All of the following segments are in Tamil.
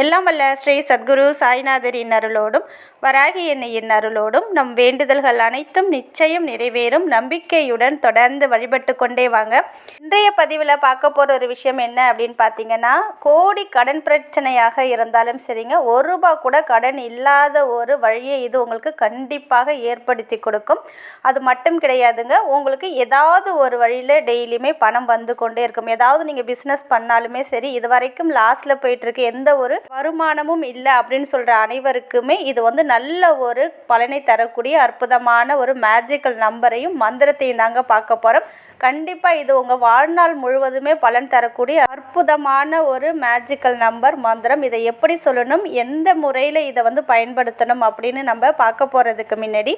எல்லாம் வல்ல ஸ்ரீ சத்குரு சாய்நாதரின் அருளோடும் வராகி எண்ணெயின் அருளோடும் நம் வேண்டுதல்கள் அனைத்தும் நிச்சயம் நிறைவேறும். நம்பிக்கையுடன் தொடர்ந்து வழிபட்டு கொண்டே வாங்க. இன்றைய பதிவில் பார்க்க போகிற ஒரு விஷயம் என்ன அப்படின்னு பார்த்தீங்கன்னா கோடி கடன் பிரச்சனையாக இருந்தாலும் சரிங்க ஒரு ரூபா கூட கடன் இல்லாத ஒரு வழியை இது உங்களுக்கு கண்டிப்பாக ஏற்படுத்தி கொடுக்கும். அது மட்டும் கிடையாதுங்க உங்களுக்கு ஏதாவது ஒரு வழியில் டெய்லியுமே பணம் வந்து கொண்டே இருக்கும். ஏதாவது நீங்கள் பிஸ்னஸ் பண்ணாலுமே சரி இது வரைக்கும் லாஸில் போயிட்டுருக்கு எந்த ஒரு வருமானமும் இல்லை அப்படின்னு சொல்கிற அனைவருக்குமே இது வந்து நல்ல ஒரு பலனை தரக்கூடிய அற்புதமான ஒரு மேஜிக்கல் நம்பரையும் மந்திரத்தையும் தாங்க பார்க்க போகிறோம் கண்டிப்பாக இது உங்கள் வாழ்நாள் முழுவதுமே பலன் தரக்கூடிய அற்புதமான ஒரு மேஜிக்கல் நம்பர் மந்திரம். இதை எப்படி சொல்லணும்? எந்த முறையில் இதை வந்து பயன்படுத்தணும் அப்படின்னு நம்ம பார்க்க போகிறதுக்கு முன்னாடி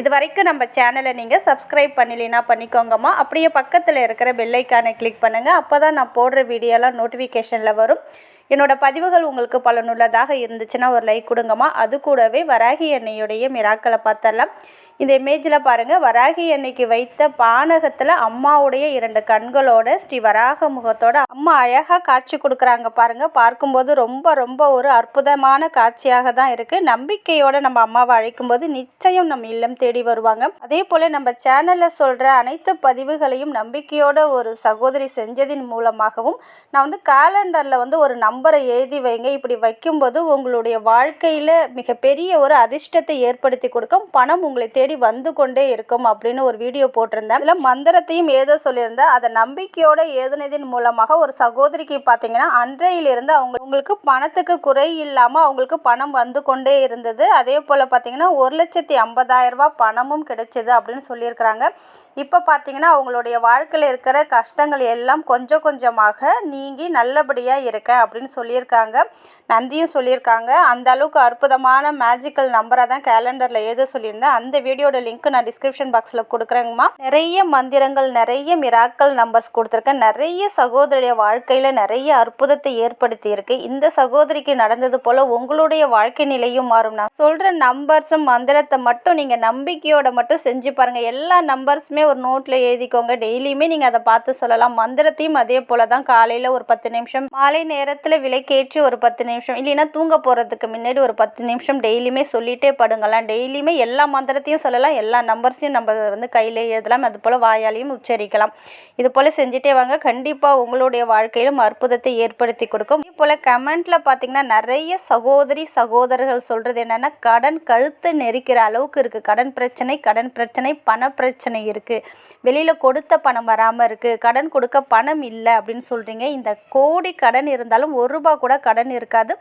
இது வரைக்கும் நம்ம சேனலை நீங்கள் சப்ஸ்கிரைப் பண்ணலைன்னா பண்ணிக்கோங்கம்மா. அப்படியே பக்கத்தில் இருக்கிற பெல்லைக்கானை கிளிக் பண்ணுங்கள் அப்போ தான் நான் போடுற வீடியோலாம் நோட்டிஃபிகேஷனில் வரும். என்னோடய பதிவுகள் உங்களுக்கு பலனுள்ளதாக இருந்துச்சுன்னா ஒரு லைக் கொடுங்கம்மா. அது கூடவே வராகி எண்ணெயுடைய மிராக்களை பார்த்தரலாம் இந்த இமேஜில் பாருங்கள் வராகி எண்ணெய்க்கு வைத்த பானகத்தில் அம்மாவுடைய இரண்டு கண்களோட ஸ்ரீ வராக முகத்தோட அம்மா அழகாக காட்சி கொடுக்குறாங்க பாருங்கள் பார்க்கும்போது ரொம்ப ரொம்ப ஒரு அற்புதமான காட்சியாக தான் இருக்குது நம்பிக்கையோடு நம்ம அம்மாவை அழைக்கும்போது நிச்சயம் நம்ம இல்லம் தேடி வருவாங்க. அதே போல் நம்ம சேனலில் சொல்கிற அனைத்து பதிவுகளையும் நம்பிக்கையோட ஒரு சகோதரி செஞ்சதின் மூலமாகவும் நான் வந்து கேலண்டரில் வந்து ஒரு நம்பரை எழுதி வைங்க. இப்படி வைக்கும்போது உங்களுடைய வாழ்க்கையில் மிகப்பெரிய ஒரு அதிர்ஷ்டத்தை ஏற்படுத்தி கொடுக்கும். பணம் உங்களை தேடி வந்து கொண்டே இருக்கும் அப்படின்னு ஒரு வீடியோ போட்டிருந்தேன். அதில் மந்திரத்தையும் எழுத சொல்லியிருந்தேன். அதை நம்பிக்கையோடு எழுதுனதின் மூலமாக ஒரு சகோதரிக்கு பார்த்தீங்கன்னா அன்றையிலிருந்து அவங்க உங்களுக்கு பணத்துக்கு குறை இல்லாமல் அவங்களுக்கு பணம் வந்து கொண்டே இருந்தது. அதே போல் பார்த்தீங்கன்னா ஒரு லட்சத்தி ஐம்பதாயிரம் ரூபாய் பணமும் கிடைச்சிது அப்படின்னு சொல்லியிருக்கிறாங்க. இப்போ பார்த்தீங்கன்னா அவங்களுடைய வாழ்க்கையில் இருக்கிற கஷ்டங்கள் எல்லாம் கொஞ்சம் கொஞ்சமாக நீங்கி நல்லபடியாக இருக்கேன் அப்படின்னு சொல்லியிருக்காங்க. நன்றியும் சொல்லியிருக்காங்க. அந்த அளவுக்கு அற்புதமான மேஜிக்கல் நம்பரை தான் கேலண்டரில் எழுத சொல்லியிருந்தேன். அந்த வீடியோ வீடியோட லிங்க் நான் டிஸ்கிரிப்ஷன் பாக்ஸில் கொடுக்குறேங்கம்மா. நிறைய மந்திரங்கள் நிறைய மிராக்கள் நம்பர்ஸ் கொடுத்துருக்கேன். நிறைய சகோதரிய வாழ்க்கையில் நிறைய அற்புதத்தை ஏற்படுத்தி இருக்கு இந்த சகோதரிக்கு நடந்தது போல் உங்களுடைய வாழ்க்கை நிலையும் மாறும் நான் சொல்கிற நம்பர்ஸும் மந்திரத்தை மட்டும் நீங்கள் நம்பிக்கையோட மட்டும் செஞ்சு பாருங்கள் எல்லா நம்பர்ஸுமே ஒரு நோட்டில் எழுதிக்கோங்க. டெய்லியுமே நீங்கள் அதை பார்த்து சொல்லலாம். மந்திரத்தையும் அதே போல் தான் காலையில் ஒரு பத்து நிமிஷம் மாலை நேரத்தில் விலைக்கேற்றி ஒரு பத்து நிமிஷம் இல்லைன்னா தூங்க போகிறதுக்கு முன்னாடி ஒரு பத்து நிமிஷம் டெய்லியுமே சொல்லிகிட்டே படுங்கலாம் டெய்லியுமே எல்லா மந்திரத்தையும் சொல்லலாம் எல்லா நம்பர்ஸையும் நம்ம வந்து கையில் எழுதலாம் அது போல் வாயாலையும் உச்சரிக்கலாம். இது போல் செஞ்சுட்டே வாங்க. கண்டிப்பாக உங்களுடைய வாழ்க்கையிலும் அற்புதத்தை ஏற்படுத்தி கொடுக்கும். இது போல் கமெண்ட்டில் பார்த்தீங்கன்னா நிறைய சகோதரி சகோதரர்கள் சொல்கிறது என்னென்னா கடன் கழுத்து நெரிக்கிற அளவுக்கு இருக்குது கடன் பிரச்சனை கடன் பிரச்சனை பண பிரச்சனை இருக்குது வெளியில் கொடுத்த பணம் வராமல் இருக்குது கடன் கொடுக்க பணம் இல்லை அப்படின்னு சொல்கிறீங்க இந்த கோடி கடன் இருந்தாலும் ஒரு ஒரு ரூபா கூட கடன் இருக்காது.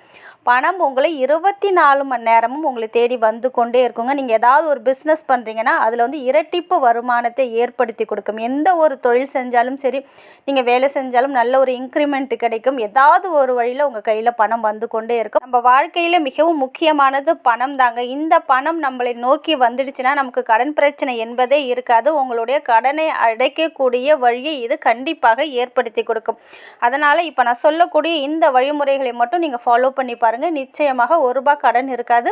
பணம் உங்களை இருபத்தி நாலு மணி நேரமும் உங்களை தேடி வந்து கொண்டே இருக்குங்க. நீங்கள் ஏதாவது ஒரு பிஸ்னஸ் பிஸ்னஸ் பண்ணுறீங்கன்னா அதில் வந்து இரட்டிப்பு வருமானத்தை ஏற்படுத்தி கொடுக்கும். எந்த ஒரு தொழில் செஞ்சாலும் சரி நீங்கள் வேலை செஞ்சாலும் நல்ல ஒரு இன்க்ரிமெண்ட் கிடைக்கும். ஏதாவது ஒரு வழியில் உங்கள் கையில் பணம் வந்து கொண்டே இருக்கும். நம்ம வாழ்க்கையில் மிகவும் முக்கியமானது பணம் தாங்க. இந்த பணம் நம்மளை நோக்கி வந்துடுச்சுன்னா நமக்கு கடன் பிரச்சனை என்பதே இருக்காது. உங்களுடைய கடனை அடைக்கக்கூடிய வழியை இது கண்டிப்பாக ஏற்படுத்தி கொடுக்கும். அதனால் இப்போ நான் சொல்லக்கூடிய இந்த வழிமுறைகளை மட்டும் நீங்கள் ஃபாலோ பண்ணி பாருங்கள் நிச்சயமாக ஒரு ரூபாய் கடன் இருக்காது.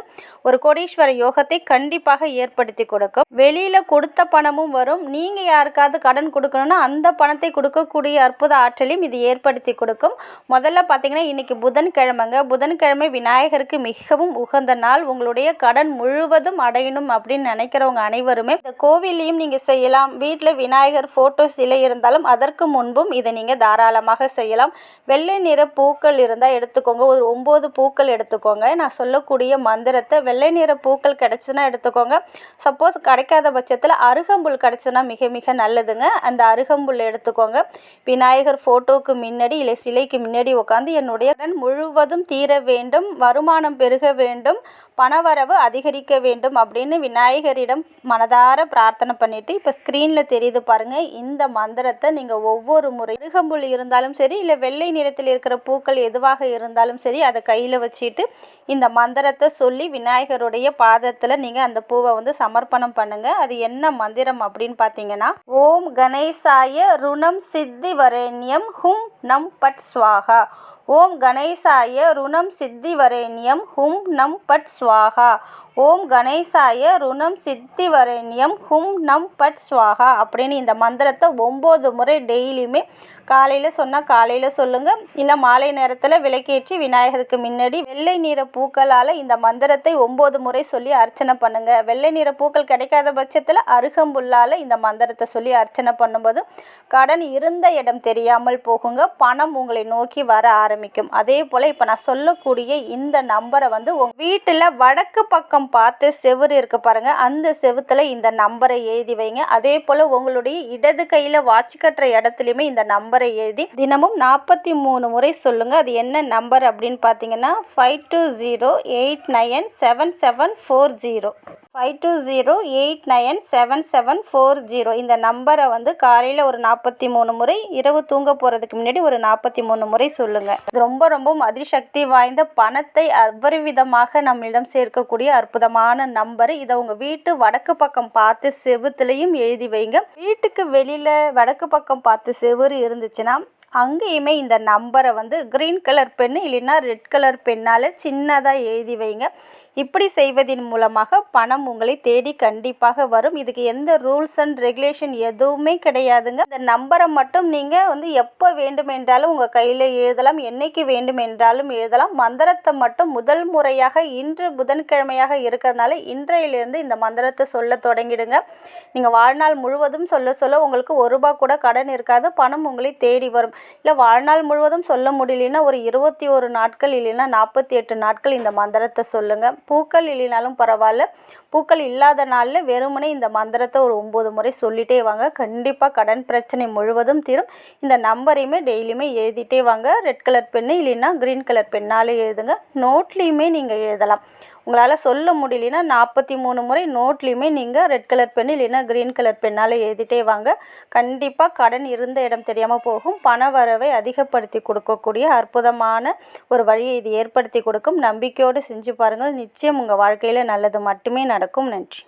ஒரு கோடீஸ்வர யோகத்தை கண்டிப்பாக ஏற்படுத்தி கொடுக்கும். வெளியில் கொடுத்த பணமும் வரும். நீங்கள் யாருக்காவது கடன் கொடுக்கணும்னா அந்த பணத்தை கொடுக்கக்கூடிய அற்புத ஆற்றலையும் இது ஏற்படுத்தி கொடுக்கும். முதல்ல பார்த்தீங்கன்னா இன்றைக்கி புதன்கிழமைங்க. புதன்கிழமை விநாயகருக்கு மிகவும் உகந்த நாள். உங்களுடைய கடன் முழுவதும் அடையணும் அப்படின்னு நினைக்கிறவங்க அனைவருமே இந்த கோவிலையும் நீங்கள் செய்யலாம். வீட்டில் விநாயகர் ஃபோட்டோ சிலை இருந்தாலும் அதற்கு முன்பும் இதை நீங்கள் தாராளமாக செய்யலாம். வெள்ளை நிற பூக்கள் இருந்தால் எடுத்துக்கோங்க. ஒரு ஒம்பது பூக்கள் எடுத்துக்கோங்க. நான் சொல்லக்கூடிய மந்திரத்தை வெள்ளை நிற பூக்கள் கிடச்சுன்னா எடுத்துக்கோங்க. சப்போஸ் கிடைக்காத பட்சத்தில் அருகம்புல் கிடச்சுன்னா மிக மிக நல்லதுங்க. அந்த அருகம்புல் எடுத்துக்கோங்க. விநாயகர் ஃபோட்டோவுக்கு முன்னாடி இல்லை சிலைக்கு முன்னாடி உட்காந்து என்னுடைய கடன் முழுவதும் தீர வேண்டும் வருமானம் பெருக வேண்டும் பணவரவு அதிகரிக்க வேண்டும் அப்படின்னு விநாயகரிடம் மனதார பிரார்த்தனை பண்ணிவிட்டு இப்போ ஸ்க்ரீனில் தெரியுது பாருங்கள் இந்த மந்திரத்தை நீங்கள் ஒவ்வொரு முறை அருகம்புல் இருந்தாலும் சரி இல்லை வெள்ளை நிறத்தில் இருக்கிற பூக்கள் எதுவாக இருந்தாலும் சரி அதை கையில் வச்சுட்டு இந்த மந்திரத்தை சொல்லி விநாயகருடைய பாதத்தில் நீங்கள் அந்த பூவை வந்து சமர்ப்பணம் பண்ணுங்கள் அது என்ன மந்திரம் அப்படின்னு பார்த்தீங்கன்னா ஓம் கணேசாய ருணம் சித்தி வரேண்யம் ஹும் நம் பட் ஸ்வாகா. ஓம் கணேசாய ருணம் சித்திவரேண்யம் ஹும் நம் பட் ஸ்வாகா ஓம் கணேசாய ருணம் சித்திவரேண்யம் ஹும் நம் பட் ஸ்வாகா அப்படின்னு இந்த மந்திரத்தை ஒம்பது முறை டெய்லியுமே காலையில் சொன்னால் காலையில் சொல்லுங்கள் இல்லை மாலை நேரத்தில் விளக்கேற்றி விநாயகருக்கு முன்னாடி வெள்ளை நிற பூக்களால் இந்த மந்திரத்தை ஒம்பது முறை சொல்லி அர்ச்சனை பண்ணுங்கள் வெள்ளை நிற பூக்கள் கிடைக்காத பட்சத்தில் அருகம்புல்லால் இந்த மந்திரத்தை சொல்லி அர்ச்சனை பண்ணும்போது கடன் இருந்த இடம் தெரியாமல் போகுங்க. பணம் உங்களை நோக்கி வர ஆரம்பிக்கும். அதே போல் இப்போ நான் சொல்லக்கூடிய இந்த நம்பரை வந்து உங்கள் வீட்டில் வடக்கு பக்கம் பார்த்து செவுரு இருக்கு பாருங்கள் அந்த செவுத்துல இந்த நம்பரை எழுதி வைங்க. அதே போல் உங்களுடைய இடது கையில் வாட்ச் கட்டுற இடத்துலையுமே இந்த நம்பரை எழுதி தினமும் நாற்பத்தி மூணு முறை சொல்லுங்கள் அது என்ன நம்பர் அப்படின்னு பார்த்தீங்கன்னா five two zero eight nine seven seven four zero five two zero eight nine seven seven four zero இந்த நம்பரை வந்து காலையில் ஒரு நாற்பத்தி மூணு முறை இரவு தூங்க போகிறதுக்கு முன்னாடி ஒரு நாற்பத்தி மூணு முறை சொல்லுங்கள் இது ரொம்ப ரொம்ப அதிசக்தி வாய்ந்த பணத்தை அபரிவிதமாக நம்மிடம் சேர்க்கக்கூடிய அற்புதமான நம்பர். இதை உங்கள் வீட்டு வடக்கு பக்கம் பார்த்து செவுத்துலேயும் எழுதி வைங்க. வீட்டுக்கு வெளியில் வடக்கு பக்கம் பார்த்து செவுறு இருந்துச்சுன்னா அங்கேயுமே இந்த நம்பரை வந்து க்ரீன் கலர் பென்னு இல்லைன்னா ரெட் கலர் பென்னால் சின்னதாக எழுதி வைங்க. இப்படி செய்வதன் மூலமாக பணம் உங்களை தேடி கண்டிப்பாக வரும். இதுக்கு எந்த ரூல்ஸ் அண்ட் ரெகுலேஷன் எதுவுமே கிடையாதுங்க. இந்த நம்பரை மட்டும் நீங்கள் வந்து எப்போ வேண்டுமென்றாலும் உங்கள் கையில் எழுதலாம் என்னைக்கு வேண்டுமென்றாலும் எழுதலாம். மந்திரத்தை மட்டும் முதல் முறையாக இன்று புதன்கிழமையாக இருக்கிறதுனால இன்றையிலிருந்து இந்த மந்திரத்தை சொல்ல தொடங்கிடுங்க. நீங்கள் வாழ்நாள் முழுவதும் சொல்ல சொல்ல உங்களுக்கு ஒரு ரூபா கூட கடன் இருக்காது. பணம் உங்களை தேடி வரும். இல்லை வாழ்நாள் முழுவதும் சொல்ல முடியலன்னா ஒரு இருபத்தி ஒரு நாட்கள் இல்லைன்னா நாற்பத்தி எட்டு நாட்கள் இந்த மந்திரத்தை சொல்லுங்கள் பூக்கள் இல்லைனாலும் பரவாயில்ல. பூக்கள் இல்லாத நாளில் வெறுமனே இந்த மந்திரத்தை ஒரு ஒம்பது முறை சொல்லிகிட்டே வாங்க. கண்டிப்பாக கடன் பிரச்சனை முழுவதும் தீரும். இந்த நம்பரையுமே டெய்லியுமே எழுதிட்டே வாங்க. ரெட் கலர் பென்னு இல்லைன்னா க்ரீன் கலர் பெண்ணாலே எழுதுங்க. நோட்லேயுமே நீங்கள் எழுதலாம். உங்களால் சொல்ல முடியலனா நாற்பத்தி மூணு முறை நோட்லேயுமே நீங்கள் ரெட் கலர் பென் இல்லைன்னா க்ரீன் கலர் பெண்ணால் எழுதிட்டே வாங்க. கண்டிப்பாக கடன் இருந்த இடம் தெரியாமல் போகும். பண வரவை அதிகப்படுத்தி கொடுக்கக்கூடிய அற்புதமான ஒரு வழியை இது ஏற்படுத்தி கொடுக்கும். நம்பிக்கையோடு செஞ்சு பாருங்கள். நிச்சயம் உங்கள் வாழ்க்கையில் நல்லது மட்டுமே நடக்கும். நன்றி.